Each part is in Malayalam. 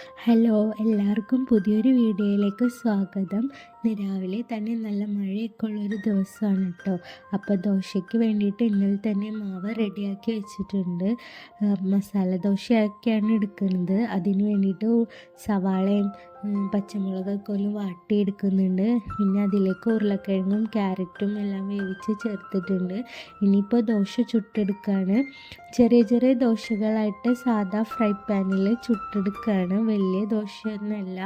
ഹലോ എല്ലാവർക്കും പുതിയൊരു വീഡിയോയിലേക്ക് സ്വാഗതം. ഇന്ന് രാവിലെ തന്നെ നല്ല മഴയൊക്കെ ഉള്ളൊരു ദിവസമാണ് കേട്ടോ. അപ്പോൾ ദോശയ്ക്ക് വേണ്ടിയിട്ട് ഇന്നലെ തന്നെ മാവ് റെഡിയാക്കി വെച്ചിട്ടുണ്ട്. മസാല ദോശയൊക്കെയാണ് എടുക്കുന്നത്. അതിന് വേണ്ടിയിട്ട് സവാളയും പച്ചമുളകൊക്കെ ഒന്ന് വാട്ടിയെടുക്കുന്നുണ്ട്. പിന്നെ അതിലേക്ക് ഉരുളക്കിഴങ്ങും ക്യാരറ്റും എല്ലാം വേവിച്ച് ചേർത്തിട്ടുണ്ട്. ഇനിയിപ്പോൾ ദോശ ചുട്ടെടുക്കുകയാണ് ചെറിയ ചെറിയ ദോശകളായിട്ട് സാധാ ഫ്രൈ പാനിൽ ചുട്ടെടുക്കുകയാണ് വലിയ ദോശയൊന്നുമല്ല.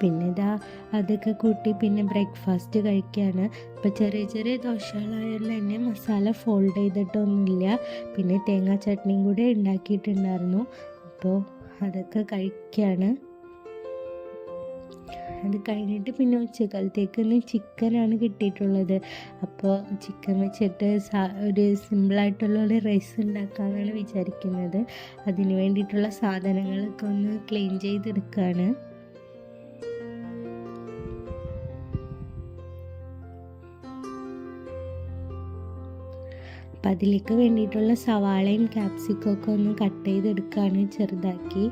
പിന്നെ ഇതാ അതൊക്കെ കൂട്ടി പിന്നെ ബ്രേക്ക്ഫാസ്റ്റ് കഴിക്കുകയാണ് ഇപ്പം ചെറിയ ചെറിയ ദോശകളായതുകൊണ്ട് തന്നെ മസാല ഫോൾഡ് ചെയ്തിട്ടൊന്നുമില്ല. പിന്നെ തേങ്ങാ ചട്നിയും കൂടെ ഉണ്ടാക്കിയിട്ടുണ്ടായിരുന്നു. അപ്പോൾ അതൊക്കെ കഴിക്കുകയാണ് അത് കഴിഞ്ഞിട്ട് പിന്നെ ഉച്ചക്കാലത്തേക്ക് ഇന്ന് ചിക്കനാണ് കിട്ടിയിട്ടുള്ളത്. അപ്പോൾ ചിക്കൻ വെച്ചിട്ട് ഒരു സിമ്പിളായിട്ടുള്ള ഒരു റൈസ് ഉണ്ടാക്കാമെന്നാണ് വിചാരിക്കുന്നത്. അതിന് വേണ്ടിയിട്ടുള്ള സാധനങ്ങളൊക്കെ ഒന്ന് ക്ലീൻ ചെയ്തെടുക്കുകയാണ് അപ്പം അതിലേക്ക് വേണ്ടിയിട്ടുള്ള സവാളയും ക്യാപ്സിക്കും ഒക്കെ ഒന്ന് കട്ട് ചെയ്തെടുക്കുകയാണ് ചെറുതാക്കി.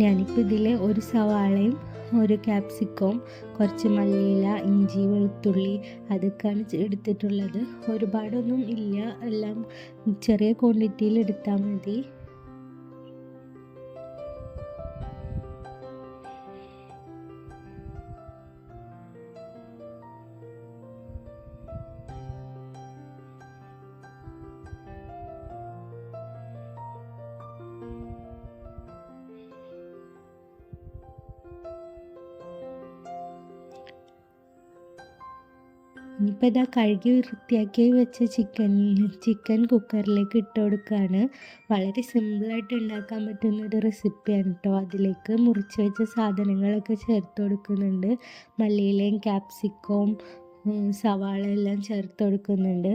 ഞാനിപ്പോൾ ഇതിൽ ഒരു സവാളയും ഒരു ക്യാപ്സിക്കവും കുറച്ച് മല്ലിയില ഇഞ്ചി വെളുത്തുള്ളി അതൊക്കെയാണ് എടുത്തിട്ടുള്ളത്. ഒരുപാടൊന്നും ഇല്ല. എല്ലാം ചെറിയ ക്വാണ്ടിറ്റിയിൽ എടുത്താൽ മതി. ഇനിയിപ്പോൾ ഇതാ കഴുകി വൃത്തിയാക്കി വെച്ച ചിക്കൻ ചിക്കൻ കുക്കറിലേക്ക് ഇട്ട് കൊടുക്കുകയാണ് വളരെ സിമ്പിളായിട്ട് ഉണ്ടാക്കാൻ പറ്റുന്ന ഒരു റെസിപ്പിയാണ് കേട്ടോ അതിലേക്ക് മുറിച്ച് വെച്ച സാധനങ്ങളൊക്കെ ചേർത്ത് കൊടുക്കുന്നുണ്ട്. മല്ലിയിലയും ക്യാപ്സിക്കവും സവാള എല്ലാം ചേർത്ത് കൊടുക്കുന്നുണ്ട്.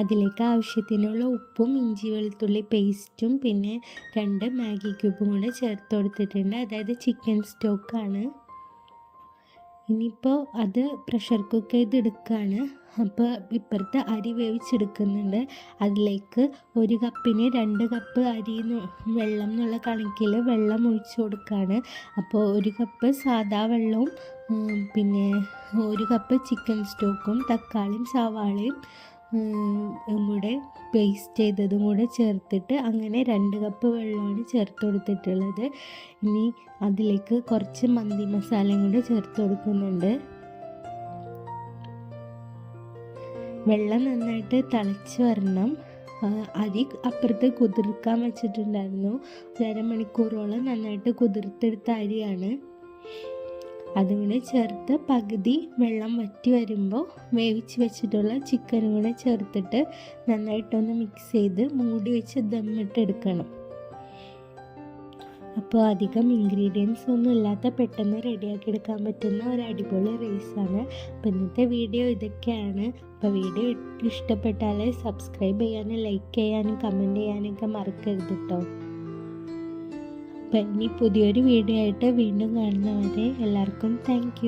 അതിലേക്ക് ആവശ്യത്തിനുള്ള ഉപ്പും ഇഞ്ചി വെളുത്തുള്ളി പേസ്റ്റും പിന്നെ രണ്ട് മാഗി ക്യൂബും കൂടെ ചേർത്ത് കൊടുത്തിട്ടുണ്ട്. അതായത് ചിക്കൻ സ്റ്റോക്കാണ് ഇനിയിപ്പോൾ അത് പ്രഷർ കുക്ക് ചെയ്തെടുക്കുകയാണ് അപ്പോൾ ഇപ്പുറത്തെ അരി വേവിച്ചെടുക്കുന്നുണ്ട്. അതിലേക്ക് ഒരു കപ്പിന് രണ്ട് കപ്പ് അരി വെള്ളം എന്നുള്ള കണക്കിൽ വെള്ളം ഒഴിച്ച് കൊടുക്കുകയാണ് അപ്പോൾ ഒരു കപ്പ് സാദാ വെള്ളവും പിന്നെ ഒരു കപ്പ് ചിക്കൻ സ്റ്റോക്കും തക്കാളിയും സവാളയും കൂടെ പേസ്റ്റ് ചെയ്തതും കൂടെ ചേർത്തിട്ട് അങ്ങനെ രണ്ട് കപ്പ് വെള്ളമാണ് ചേർത്ത് കൊടുത്തിട്ടുള്ളത്. ഇനി അതിലേക്ക് കുറച്ച് മന്തി മസാലയും കൂടെ ചേർത്ത് കൊടുക്കുന്നുണ്ട്. വെള്ളം നന്നായിട്ട് തിളച്ച് വരണം. അരി അപ്പുറത്ത് കുതിർക്കാൻ വെച്ചിട്ടുണ്ടായിരുന്നു. ഒരു അരമണിക്കൂറോളം നന്നായിട്ട് കുതിർത്തെടുത്ത അരിയാണ്. അതുകൂടെ ചേർത്ത് പകുതി വെള്ളം വറ്റി വരുമ്പോൾ വേവിച്ച് വെച്ചിട്ടുള്ള ചിക്കനും കൂടെ ചേർത്തിട്ട് നന്നായിട്ടൊന്ന് മിക്സ് ചെയ്ത് മൂടി വെച്ച് ദമ്മിട്ടെടുക്കണം അപ്പോൾ അധികം ഇൻഗ്രീഡിയൻസ് ഒന്നും ഇല്ലാത്ത പെട്ടെന്ന് റെഡിയാക്കി എടുക്കാൻ പറ്റുന്ന ഒരു അടിപൊളി റൈസാണ് അപ്പോൾ ഇന്നത്തെ വീഡിയോ ഇതൊക്കെയാണ്. അപ്പോൾ വീഡിയോ ഇഷ്ടപ്പെട്ടാൽ സബ്സ്ക്രൈബ് ചെയ്യാനും ലൈക്ക് ചെയ്യാനും കമന്റ് ചെയ്യാനൊക്കെ മറക്കരുത് കേട്ടോ അപ്പം ഇനി പുതിയൊരു വീഡിയോ ആയിട്ട് വീണ്ടും കാണുന്നവരെ എല്ലാവർക്കും താങ്ക്